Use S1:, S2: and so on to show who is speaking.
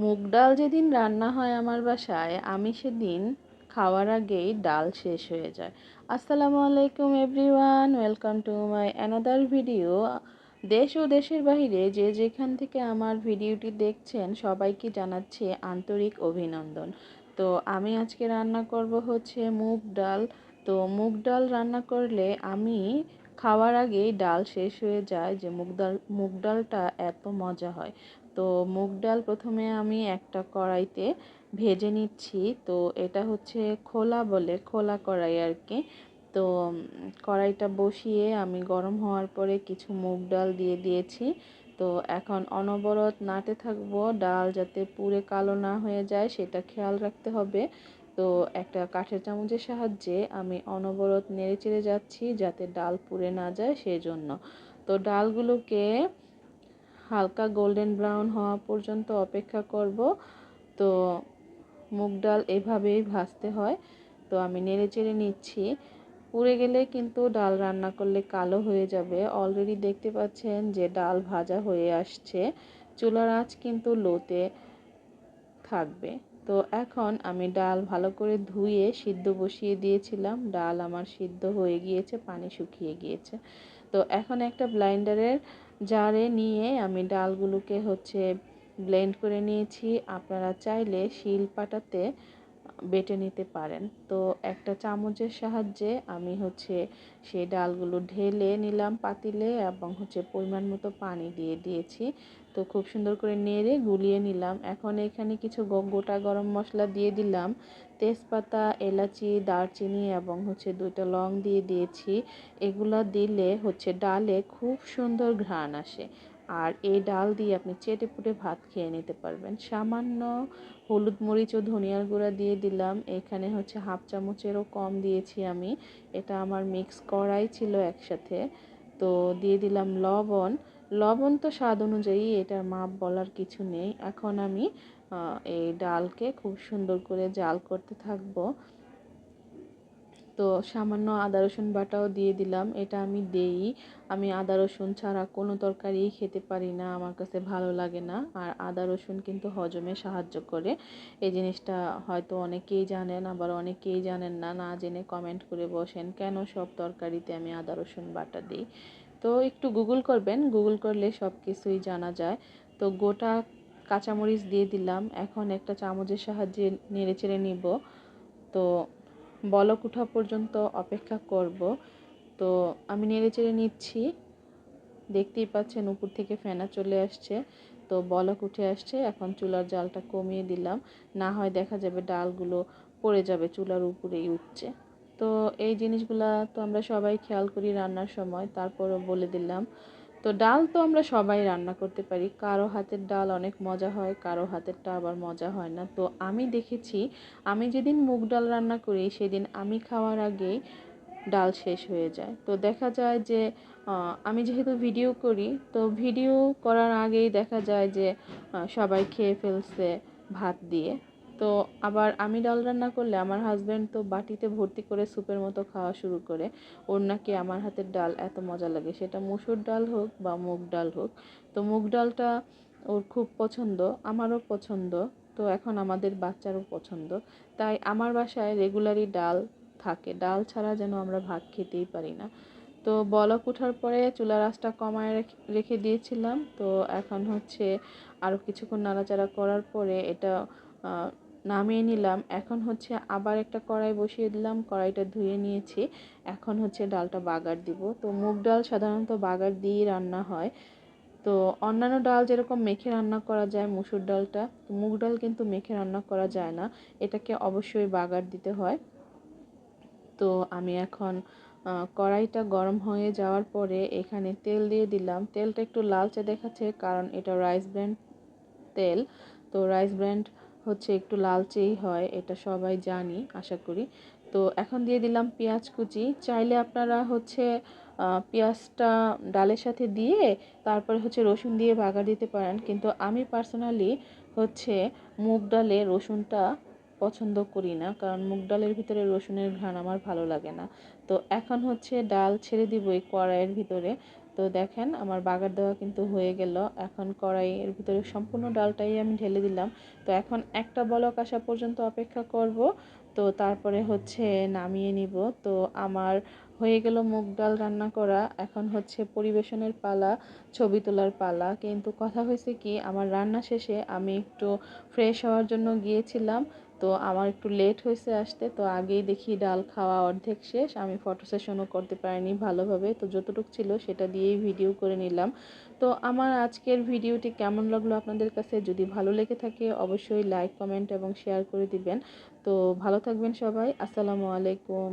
S1: মুগ ডাল যেদিন রান্না হয় আমার বাসায়, আমি সেদিন খাওয়ার আগেই ডাল শেষ হয়ে যায়। আসসালামু আলাইকুম everyone, welcome to my another video. দেশ ও দেশের বাহিরে যে যেখান থেকে আমার ভিডিওটি দেখছেন, সবাইকে জানাচ্ছি আন্তরিক অভিনন্দন। তো আমি আজকে রান্না করব হচ্ছে মুগ ডাল। তো মুগ ডাল রান্না করলে আমি খাওয়ার আগেই ডাল শেষ হয়ে যায় যে মুগ ডাল, মুগ ডালটা এত মজা হয়। তো মুগ ডাল প্রথমে আমি একটা কড়াইতে ভেজে নিচ্ছি। তো এটা হচ্ছে খোলা বলে, খোলা কড়াই আর কি। তো কড়াইটা বসিয়ে আমি গরম হওয়ার পরে কিছু মুগ ডাল দিয়ে দিয়েছি। তো এখন অনবরত নাড়তে থাকব। ডাল যাতে পুরে কালো না হয়ে যায় সেটা খেয়াল রাখতে হবে। তো একটা কাঠের চামচের সাহায্যে আমি অনবরত নেড়ে চেড়ে যাচ্ছি যাতে ডাল পুড়ে না যায় সেজন্য। তো ডালগুলোকে হালকা গোল্ডেন ব্রাউন হওয়া পর্যন্ত অপেক্ষা করব। তো মুগ ডাল এভাবেই ভাজতে হয়। তো আমি নেড়ে চেড়ে নিচ্ছি। পুড়ে গেলে কিন্তু ডাল রান্না করলে কালো হয়ে যাবে। অলরেডি দেখতে পাচ্ছেন যে ডাল ভাজা হয়ে আসছে। চুলার আঁচ কিন্তু লোতে থাকবে। তো এখন আমি ডাল ভালো করে ধুয়ে সিদ্ধ বসিয়ে দিয়েছিলাম। ডাল আমার সিদ্ধ হয়ে গিয়েছে, পানি শুকিয়ে গিয়েছে। তো এখন একটা ব্লাইন্ডারের জারে নিয়ে আমি ডালগুলোকে হচ্ছে ব্লেন্ড করে নিয়েছি। আপনারা চাইলে শিল পাটাতে বেটে নিতে পারেন। তো একটা চামচের সাহায্যে আমি হচ্ছে সেই ডালগুলো ঢেলে নিলাম পাতিলে এবং হচ্ছে পরিমাণ মতো পানি দিয়ে দিয়েছি। তো খুব সুন্দর করে নেড়ে গুলিয়ে নিলাম। এখন এখানে কিছু গোটা গরম মশলা দিয়ে দিলাম। তেজপাতা, এলাচি, দারচিনি এবং হচ্ছে দুইটা লং দিয়ে দিয়েছি। এগুলা দিলে হচ্ছে ডালে খুব সুন্দর ঘ্রাণ আসে। আর এই ডাল দিয়ে আপনি চেটে পুটে ভাত খেয়ে নিতে পারবেন। সামান্য হলুদ মরিচ ও ধনিয়ার গুঁড়া দিয়ে দিলাম। এখানে হচ্ছে হাফ চামচেরও কম দিয়েছি আমি। এটা আমার মিক্স করাই ছিল একসাথে। তো দিয়ে দিলাম লবণ। লবণ তো স্বাদ অনুযায়ী এটার মাপ বলার কিছু নেই। এখন আমি এই ডালকে খুব সুন্দর করে জাল করতে থাকব। তো সামান্য আদা রসুন বাটাও দিয়ে দিলাম, এটা আমি দেই। আমি আদা রসুন ছাড়া কোনো তরকারি খেতে পারি না, আমার কাছে ভালো লাগে না। আর আদা রসুন কিন্তু হজমে সাহায্য করে। এই জিনিসটা হয়তো অনেকেই জানেন, আবার অনেকেই জানেন না না জেনে কমেন্ট করে বসেন, কেন সব তরকারিতে আমি আদা রসুন বাটা দিই? তো একটু গুগল করবেন গুগল করলে সব কিছুই জানা যায়। তো গোটা কাঁচামরিচ দিয়ে দিলাম, এখন একটা চামচের সাহায্যে নেড়ে চেড়ে নিব। তো বলক উঠা পর্যন্ত অপেক্ষা করব। তো আমি নেড়ে চেড়ে নিচ্ছি। দেখতেই পাচ্ছেন উপর থেকে ফেনা চলে আসছে। তো বলক উঠে আসছে। এখন চুলার জালটা কমিয়ে দিলাম। না হয় দেখা যাবে ডালগুলো পড়ে যাবে, চুলার উপরেই উঠছে। তো এই জিনিসগুলা তো আমরা সবাই খেয়াল করি রান্নার সময়। তারপরও বলে দিলাম তো ডাল তো আমরা সবাই রান্না করতে পারি। কারও হাতের ডাল অনেক মজা হয়, কারও হাতেরটা আবার মজা হয় না। তো আমি দেখেছি, আমি যেদিন মুগ ডাল রান্না করি, সেদিন আমি খাওয়ার আগেই ডাল শেষ হয়ে যায়। তো দেখা যায় যে আমি যেহেতু ভিডিও করি, তো ভিডিও করার আগেই দেখা যায় যে সবাই খেয়ে ফেলছে ভাত দিয়ে। তো আবার আমি ডাল রান্না করলে আমার হাজব্যান্ড তো বাটিতে ভর্তি করে স্যুপের মতো খাওয়া শুরু করে। ওর নাকি আমার হাতের ডাল এত মজা লাগে। সেটা মুসুর ডাল হোক বা মুগ ডাল হোক, তো মুগ ডালটা ওর খুব পছন্দ, আমারও পছন্দ, তো এখন আমাদের বাচ্চারও পছন্দ। তাই আমার বাসায় রেগুলারই ডাল থাকে। ডাল ছাড়া যেন আমরা ভাত খেতেই পারি না। তো বলক ওঠার পরে চুলার আঁচটা কমায় রেখে দিয়েছিলাম। তো এখন হচ্ছে আরও কিছুক্ষণ নাড়াচাড়া করার পরে এটা নামিয়ে নিলাম। এখন হচ্ছে আবার একটা কড়াই বসিয়ে দিলাম। কড়াইটা ধুয়ে নিয়েছি। এখন হচ্ছে ডালটা বাগার দিব। তো মুগ ডাল সাধারণত বাগার দিয়েই রান্না হয়। তো অন্যান্য ডাল যেরকম মেখে রান্না করা যায়, মুসুর ডালটা মুগ ডাল কিন্তু মেখে রান্না করা যায় না। এটাকে অবশ্যই বাগার দিতে হয়। তো আমি এখন কড়াইটা গরম হয়ে যাওয়ার পরে এখানে তেল দিয়ে দিলাম। তেলটা একটু লালচে দেখাচ্ছে কারণ এটা রাইস ব্র্যান্ড তেল। তো রাইস ব্র্যান্ড হচ্ছে একটু লালচেই হয়, এটা সবাই জানি, আশা করি। তো এখন দিয়ে দিলাম পেঁয়াজ কুচি। চাইলে আপনারা হচ্ছে পেঁয়াজটা ডালের সাথে দিয়ে তারপরে হচ্ছে রসুন দিয়ে বাগার দিতে পারেন। কিন্তু আমি পার্সোনালি হচ্ছে মুগ ডালে রসুনটা পছন্দ করি না, কারণ মুগ ডালের ভিতরে রসুনের ঘ্রাণ আমার ভালো লাগে না। তো এখন হচ্ছে ডাল ছেড়ে দিব এই কড়াইয়ের ভিতরে। তো দেখেন আমার বাগার দেওয়া কিন্তু হয়ে গেল। এখন কড়াইয়ের ভিতরে সম্পূর্ণ ডালটাই আমি ঢেলে দিলাম। তো এখন একটা বলক আসা পর্যন্ত অপেক্ষা করব। তো তারপরে হচ্ছে নামিয়ে নিব। তো আমার হয়ে গেল মুগ ডাল রান্না করা। এখন হচ্ছে পরিবেশনের পালা, ছবি তোলার পালা। কিন্তু কথা হয়েছে কি, আমার রান্না শেষে আমি একটু ফ্রেশ হওয়ার জন্য গিয়েছিলাম। তো আমার একটু লেট হয়েছে আসতে, তো আগেই দেখি ডাল খাওয়া অর্ধেক শেষ। আমি ফটো সেশনও করতে পারিনি ভালোভাবে, তো যতটুকু ছিল সেটা দিয়েই ভিডিও করে নিলাম। তো আমার আজকের ভিডিওটি কেমন লাগল আপনাদের কাছে? যদি ভালো লেগে থাকে অবশ্যই লাইক কমেন্ট এবং শেয়ার করে দিবেন। তো ভালো থাকবেন সবাই, আসসালামু আলাইকুম।